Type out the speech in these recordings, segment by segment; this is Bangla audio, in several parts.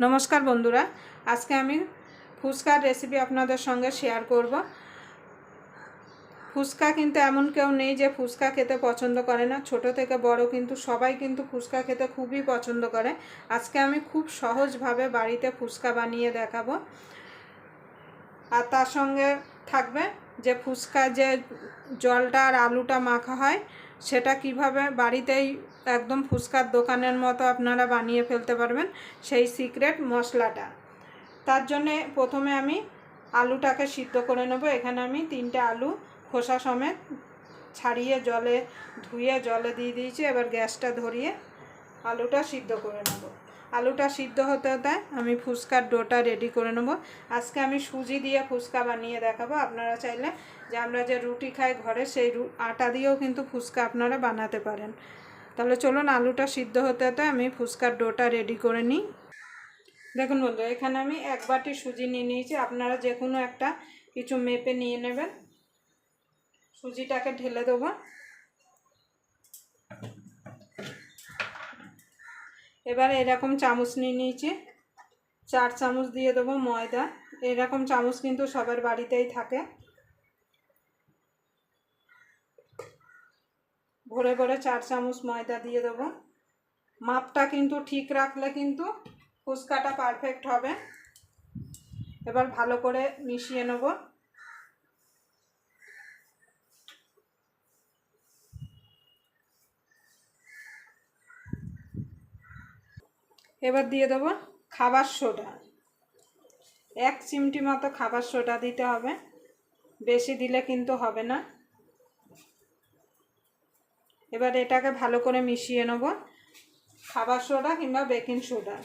নমস্কার বন্ধুরা, আজকে আমি ফুচকার রেসিপি আপনাদের সঙ্গে শেয়ার করব। ফুচকা কিন্তু এমন কেউ নেই যে ফুচকা খেতে পছন্দ করে না। ছোট থেকে বড় কিন্তু সবাই কিন্তু ফুচকা খেতে খুবই পছন্দ করে। আজকে আমি খুব সহজভাবে বাড়িতে ফুচকা বানিয়ে দেখাবো। আর তার সঙ্গে থাকবে যে ফুচকা যে জলটা আর আলুটা মাখা হয় সেটা কীভাবে বাড়িতেই একদম ফুচকার দোকানের মতো আপনারা বানিয়ে ফেলতে পারবেন সেই সিক্রেট মশলাটা। তার জন্যে প্রথমে আমি আলুটাকে সিদ্ধ করে নেব। এখানে আমি তিনটে আলু খোসা সমেত ছাড়িয়ে জলে ধুয়ে জলে দিয়ে দিয়েছি। এবার গ্যাসটা ধরিয়ে আলুটা সিদ্ধ করে নেব। আলুটা সিদ্ধ হতে হতে আমি ফুচকার ডোটা রেডি করে নেব। আজকে আমি সুজি দিয়ে ফুচকা বানিয়ে দেখাবো। আপনারা চাইলে যে আমরা যে রুটি খাই ঘরে, সেই আটা দিয়েও কিন্তু ফুচকা আপনারা বানাতে পারেন। তাহলে চলুন আলুটা সিদ্ধ হতে হতে আমি ফুচকার ডোটা রেডি করে নিই। দেখুন বন্ধু, এখানে আমি এক বাটি সুজি নিয়ে নিয়েছি। আপনারা যে কোনো একটা কিছু মেপে নিয়ে নেবেন। সুজিটাকে ঢেলে দেবো। এবার এরকম চামচ নিয়ে নিয়েছি। চার চামচ দিয়ে দেবো ময়দা। এরকম চামচ কিন্তু সবার বাড়িতেই থাকে। ভরে ভরে চার চামচ ময়দা দিয়ে দেবো। মাপটা কিন্তু ঠিক রাখলে কিন্তু ফুচকাটা পারফেক্ট হবে। এবার ভালো করে মিশিয়ে নেব। এবার দিয়ে দেবো খাবার সোডা। এক চিমটি মতো খাবার সোডা দিতে হবে। বেশি দিলে কিন্তু হবে না। এবার এটাকে ভালো করে মিশিয়ে নেব। খাবার সোডা কিংবা বেকিং সোডা।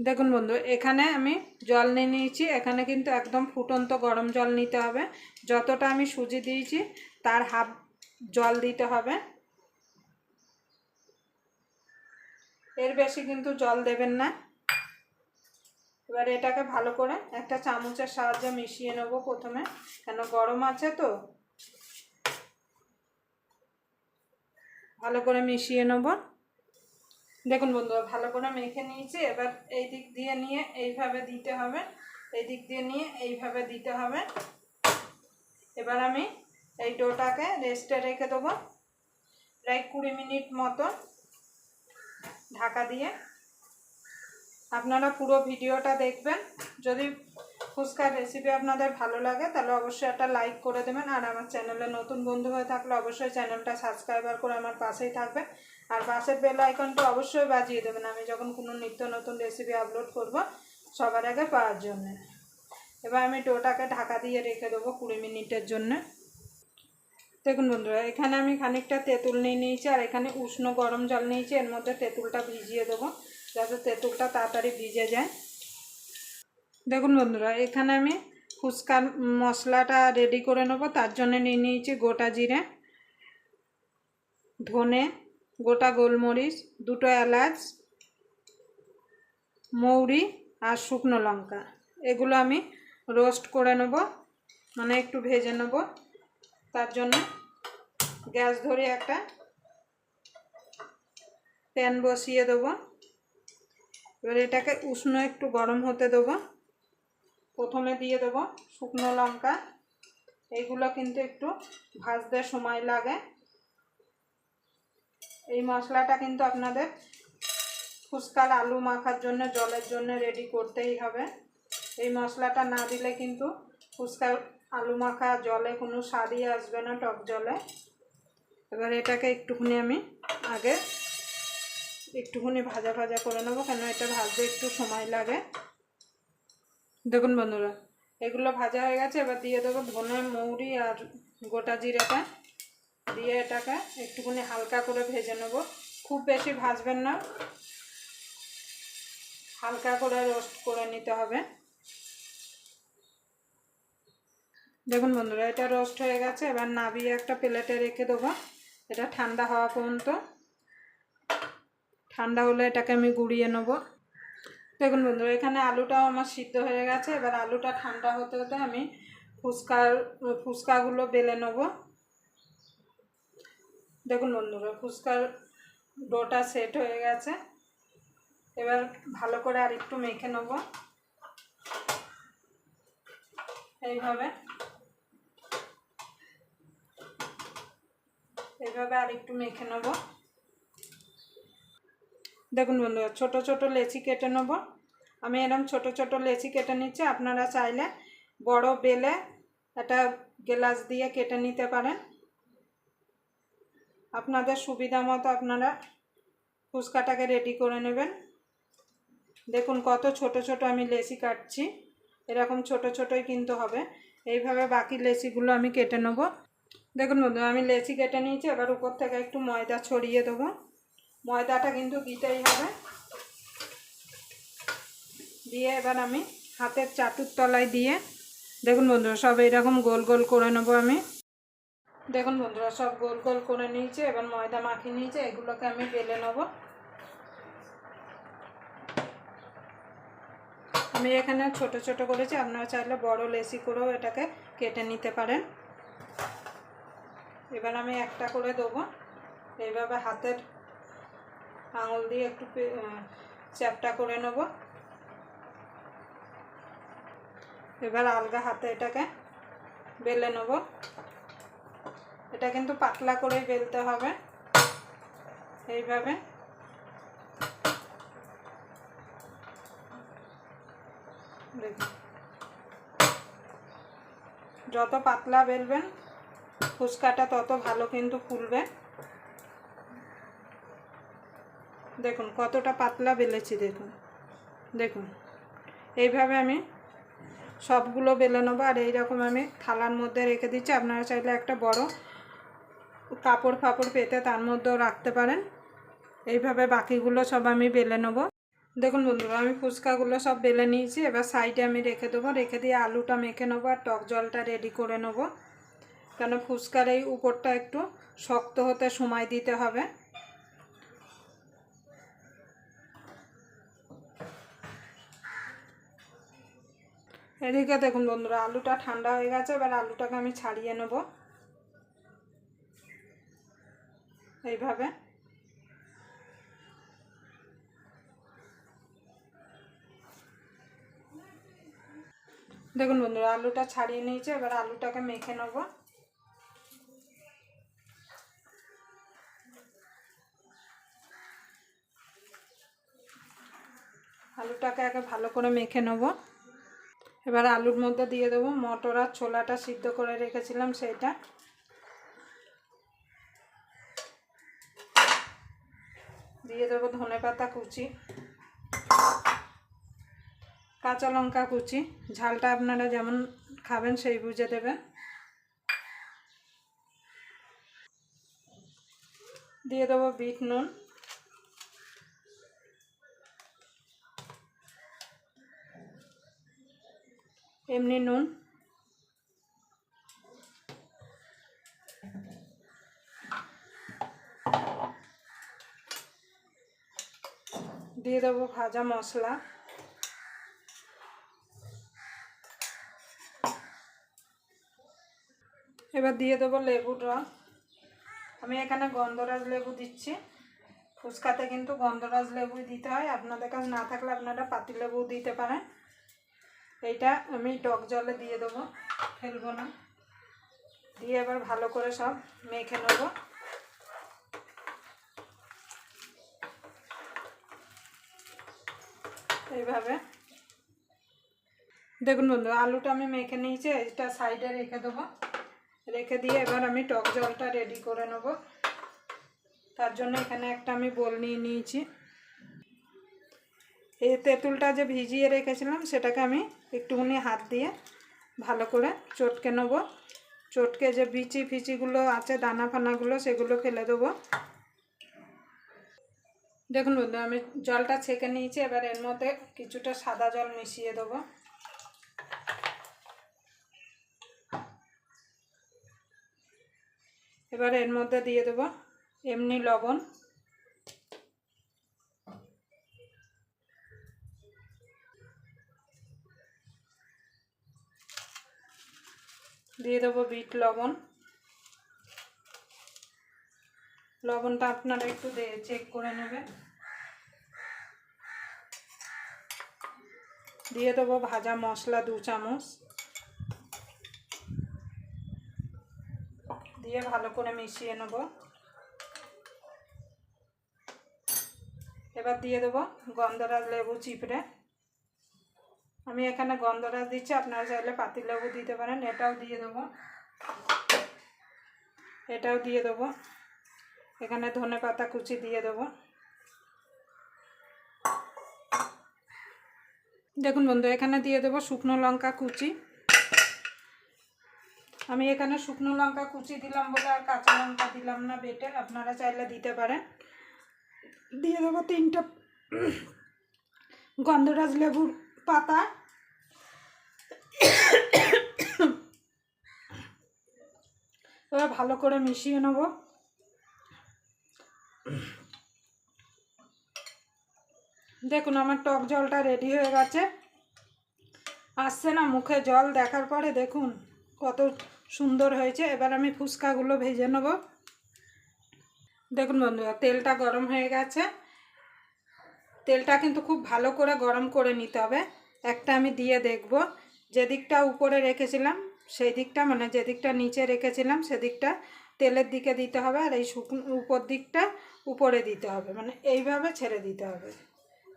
দেখুন বন্ধু, এখানে আমি জল নিয়ে নিয়েছি। এখানে কিন্তু একদম ফুটন্ত গরম জল নিতে হবে। যতটা আমি সুজি দিয়েছি, তার হাফ জল দিতে হবে। এর বেশি কিন্তু জল দেবেন না। এবার এটাকে ভালো করে একটা চামচের সাহায্যে মিশিয়ে নেব প্রথমে। কেন গরম আছে তো? ভালো করে মিশিয়ে নেব। দেখুন বন্ধুরা, ভালো করে মেখে নিয়েছি। এবার এই দিক দিয়ে নিয়ে এইভাবে দিতে হবে। এই দিক দিয়ে নিয়ে এইভাবে দিতে হবে। এবার আমি এই ডোটাকে রেস্টে রেখে দেবো। প্রায় কুড়ি মিনিট মতো ঢাকা দিয়ে। আপনারা পুরো ভিডিওটা দেখবেন। যদি ফুচকার রেসিপি আপনাদের ভালো লাগে, তাহলে অবশ্যই একটা লাইক করে দেবেন। আর আমার চ্যানেলে নতুন বন্ধু হয়ে থাকলে অবশ্যই চ্যানেলটা সাবস্ক্রাইবার করে আমার পাশেই থাকবে আর পাশের বেল আইকনটা অবশ্যই বাজিয়ে দেবেন। আমি যখন কোনো নিত্য নতুন রেসিপি আপলোড করব, সবার আগে পাওয়ার জন্য। এবার আমি ডোটাকে ঢাকা দিয়ে রেখে দেবো কুড়ি মিনিটের জন্য। দেখুন বন্ধুরা, এখানে আমি খানিকটা তেঁতুল নিয়ে নিয়েছি আর এখানে উষ্ণ গরম জল নিয়েছি। এর মধ্যে তেঁতুলটা ভিজিয়ে দেবো, যাতে তেঁতুলটা তাড়াতাড়ি ভিজে যায়। দেখুন বন্ধুরা, এখানে আমি ফুচকার মশলাটা রেডি করে নেব। তার জন্য নিয়ে নিয়েছি গোটা জিরে, ধনে, গোটা গোলমরিচ, দুটো এলাচ, মৌরি আর শুকনো লঙ্কা। এগুলো আমি রোস্ট করে নেব মানে একটু ভেজে নেব। তার জন্য গ্যাস ধরে একটা প্যান বসিয়ে দেবো। এবার এটাকে উষ্ণ একটু গরম হতে দেবো। প্রথমে দিয়ে দেবো শুকনো লঙ্কা। এইগুলো কিন্তু একটু ভাজতে সময় লাগে। এই মশলাটা কিন্তু আপনাদের ফুচকার আলু মাখার জন্য, জলের জন্য রেডি করতেই হবে। এই মশলাটা না দিলে কিন্তু ফুচকার আলু মাখা জলে কোনো স্বাদই আসবে না টক জলে। এবার এটাকে একটুখানি আমি আগে একটুখানি ভাজা ভাজা করে নেব, কেন এটা ভাজতে একটু সময় লাগে। দেখুন বন্ধুরা, এগুলো ভাজা হয়ে গেছে, এবার দিয়ে দেবো ধনে, মৌরি আর গোটা জিরাটা। দিয়ে এটাকে একটুখানি হালকা করে ভেজে নেব। খুব বেশি ভাজবেন না, হালকা করে রোস্ট করে নিতে হবে। দেখুন বন্ধুরা, এটা রোস্ট হয়ে গেছে। এবার নাবিয়ে একটা প্লেটে রেখে দেবো। এটা ঠান্ডা হওয়া পর্যন্ত। ঠান্ডা হলে এটাকে আমি গুঁড়িয়ে নেব। দেখুন বন্ধুরা, এখানে আলুটাও আমার সিদ্ধ হয়ে গেছে। এবার আলুটা ঠান্ডা হতে হতে আমি ফুচকার ফুচকাগুলো বেলে নেব। দেখুন বন্ধুরা, ফুচকার ডোটা সেট হয়ে গেছে। এবার ভালো করে আর একটু মেখে নেব। এইভাবে। এইভাবে আর একটু মেখে নেব। দেখুন বন্ধুরা, ছোট ছোট লেচি কেটে নেব। আমি এরকম ছোট ছোট লেচি কেটে নিচ্ছি, আপনারা চাইলে বড় বেলে একটা গ্লাস দিয়ে কেটে নিতে পারেন। আপনাদের সুবিধা মতো আপনারা ফুচকাটাকে রেডি করে নেবেন। দেখুন কত ছোট ছোট আমি লেচি কাটছি, এরকম ছোট ছোটই কিন্তু হবে। এইভাবে বাকি লেচিগুলো আমি কেটে নেব। দেখুন বন্ধু, আমি লেচি কেটে নিয়েছি, এবার উপর থেকে একটু ময়দা ছড়িয়ে দেবো। ময়দাটা কিন্তু দিতেই হবে। দিয়ে এবার আমি হাতের চাটুর তলায় দিয়ে, দেখুন বন্ধুরা, সব এইরকম গোল গোল করে নেব আমি। দেখুন বন্ধুরা, সব গোল গোল করে নিয়েছে, এবার ময়দা মাখিয়ে নিয়েছে, এগুলোকে আমি বেলে নেব। আমি এখানে ছোট ছোট করেছি, আপনারা চাইলে বড় লেসি করেও এটাকে কেটে নিতে পারেন। এবার আমি একটা করে দেবো। এইভাবে হাতের আঙুল দিয়ে একটু চ্যাপটা করে নেব। এবার আলগা হাতে এটাকে বেলে নেব। এটা কিন্তু পাতলা করে বেলতে হবে। এইভাবে। যত পাতলা বেলবেন ফুচকাটা তত ভালো কিন্তু ফুলবে। দেখুন, কতটা পাতলা বেলেছি, দেখুন। দেখুন, এইভাবে আমি সবগুলো বেলে নেব। আর এইরকম আমি থালার মধ্যে রেখে দিচ্ছি। আপনারা চাইলে একটা বড় কাপড় ফাপড় পেতে তার মধ্যেও রাখতে পারেন। এইভাবে বাকিগুলো সব আমি বেলে নেব। দেখুন বন্ধুরা, আমি ফুচকাগুলো সব বেলে নিয়েছি। এবার সাইডে আমি রেখে দেবো। রেখে দিয়ে আলুটা মেখে নেব আর টক জলটা রেডি করে নেব। কেন ফুচকার এই উপরটা একটু শক্ত হতে সময় দিতে হবে। এদিকে দেখুন বন্ধুরা, আলুটা ঠান্ডা হয়ে গেছে, এবার আলুটাকে আমি ছাড়িয়ে নেব। এইভাবে। দেখুন বন্ধুরা, আলুটা ছাড়িয়ে নিয়েছে, এবার আলুটাকে মেখে নেব। আলুটাকে আগে ভালো করে মেখে নেব। এবার আলুর মধ্যে দিয়ে দেবো মটর আর ছোলাটা সিদ্ধ করে রেখেছিলাম সেইটা দিয়ে দেবো ধনে পাতা কুচি, কাঁচা লঙ্কা কুচি। ঝালটা আপনারা যেমন খাবেন সেই বুঝে দেবেন দিয়ে দেবো বিট নুন। এমনি নুন। দিয়ে দেবো ভাজা মশলা। এবার দিয়ে দেবো লেবুর রস। আমি এখানে গন্ধরাজ লেবু দিচ্ছি। ফুচকাতে কিন্তু গন্ধরাজ লেবুই দিতে হয়। আপনাদের কাছে না থাকলে আপনারা পাতি লেবু দিতে পারেন। এইটা আমি টক জলে দিয়ে দেবো, ফেলব না। দিয়ে এবার ভালো করে সব মেখে নেব। এইভাবে। দেখুন বন্ধু, আলুটা আমি মেখে নিয়েছি এটা সাইডে রেখে দেবো। রেখে দিয়ে এবার আমি টক জলটা রেডি করে নেব। তার জন্য এখানে একটা আমি বোল নিয়ে নিয়েছি। এই তেঁতুলটা যে ভিজিয়ে রেখেছিলাম, সেটাকে আমি একটুখানি হাত দিয়ে ভালো করে চটকে নেব। চটকে যে বিচি ফিচিগুলো আছে, দানা ফানাগুলো, সেগুলো ফেলে দেবো। দেখুন বন্ধু আমি জলটা ছেঁকে নিয়েছি, এবার এর মধ্যে কিছুটা সাদা জল মিশিয়ে দেবো। এবার এর মধ্যে দিয়ে দেবো এমনি লবণ। দিয়ে দেবো বিট লবণ। লবণটা আপনারা একটু চেক করে নেবেন। দিয়ে দেবো ভাজা মশলা দু চামচ। দিয়ে ভালো করে মিশিয়ে নেব। এবার দিয়ে দেবো গন্ধরাজ লেবু চিপড়ে। আমি এখানে গন্ধরাজ দিচ্ছি, আপনারা চাইলে পাতিলেবু দিতে পারেন, এটাও দিয়ে দেবো। এটাও দিয়ে দেবো। এখানে ধনে পাতা কুচি দিয়ে দেবো। দেখুন বন্ধু, এখানে দিয়ে দেবো শুকনো লঙ্কা কুচি। আমি এখানে শুকনো লঙ্কা কুচি দিলাম বলে আর কাঁচা লঙ্কা দিলাম না বেটে, আপনারা চাইলে দিতে পারেন। দিয়ে দেবো তিনটা গন্ধরাজ লেবুর পাতা। এবার ভালো করে মিশিয়ে নেব। দেখুন, আমার টক জলটা রেডি হয়ে গেছে। আসছে না মুখে জল দেখার পরে দেখুন কত সুন্দর হয়েছে। এবার আমি ফুচকাগুলো ভেজে নেব। দেখুন বন্ধুরা, তেলটা গরম হয়ে গেছে। তেলটা কিন্তু খুব ভালো করে গরম করে নিতে হবে। একটা আমি দিয়ে দেখব। যে দিকটা উপরে রেখেছিলাম সেই দিকটা মানে যে দিকটা নিচে রেখেছিলাম, সেদিকটা তেলের দিকে দিতে হবে আর এই শুকনো উপর দিকটা উপরে দিতে হবে। মানে এইভাবে ছেড়ে দিতে হবে।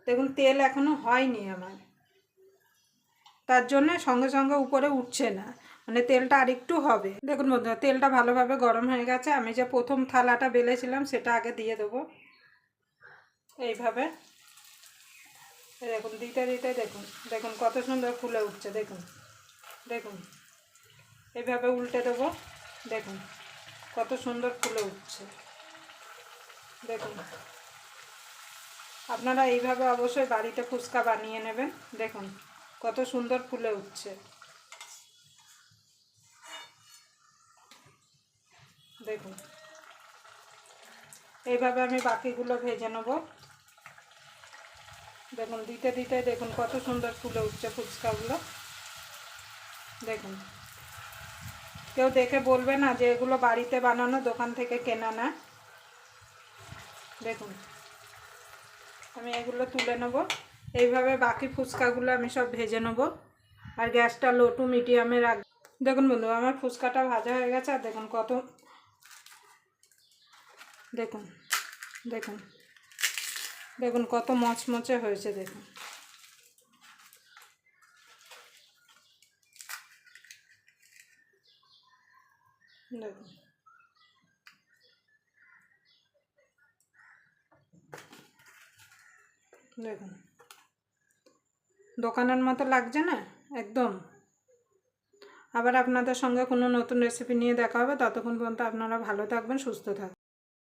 দেখুন, তেল এখনও হয়নি আমার। তার জন্য সঙ্গে সঙ্গে উপরে উঠছে না। মানে তেলটা আরেকটু হবে। দেখুন বন্ধুরা, তেলটা ভালোভাবে গরম হয়ে গেছে। আমি যে প্রথম থালাটা বেলেছিলাম, সেটা আগে দিয়ে দেবো। এইভাবে এই দেখুন দিতে দিতে দেখুন। দেখুন, কত সুন্দর ফুলে উঠছে, দেখুন। দেখুন এইভাবে উল্টে দেবো। দেখুন, কত সুন্দর ফুলে উঠছে। দেখুন, আপনারা এইভাবে অবশ্যই বাড়িতে ফুচকা বানিয়ে নেবেন। দেখুন, কত সুন্দর ফুলে উঠছে। দেখুন, এইভাবে আমি বাকিগুলো ভেজে নেব। দেখুন, দিতে দিতে দেখুন কত সুন্দর ফুলে উঠছে ফুচকাগুলো। দেখুন। কেউ দেখে বলবে না যে এগুলো বাড়িতে বানানো, দোকান থেকে কেনা না। দেখুন। আমি এগুলো তুলে নেব। এইভাবে বাকি ফুচকাগুলো আমি সব ভেজে নেব। আর গ্যাসটা লো টু মিডিয়ামে রাখ, দেখুন বন্ধু, আমার ফুচকাটা ভাজা হয়ে গেছে, আর দেখুন কত দেখুন দেখুন। দেখুন, কত মচমচে হয়েছে, দেখুন। দেখুন। দেখুন। দোকানের মতো লাগছে না? একদম। আবার আপনাদের সঙ্গে কোনো নতুন রেসিপি নিয়ে দেখা হবে। ততক্ষণ পর্যন্ত আপনারা ভালো থাকবেন, সুস্থ থাকবেন।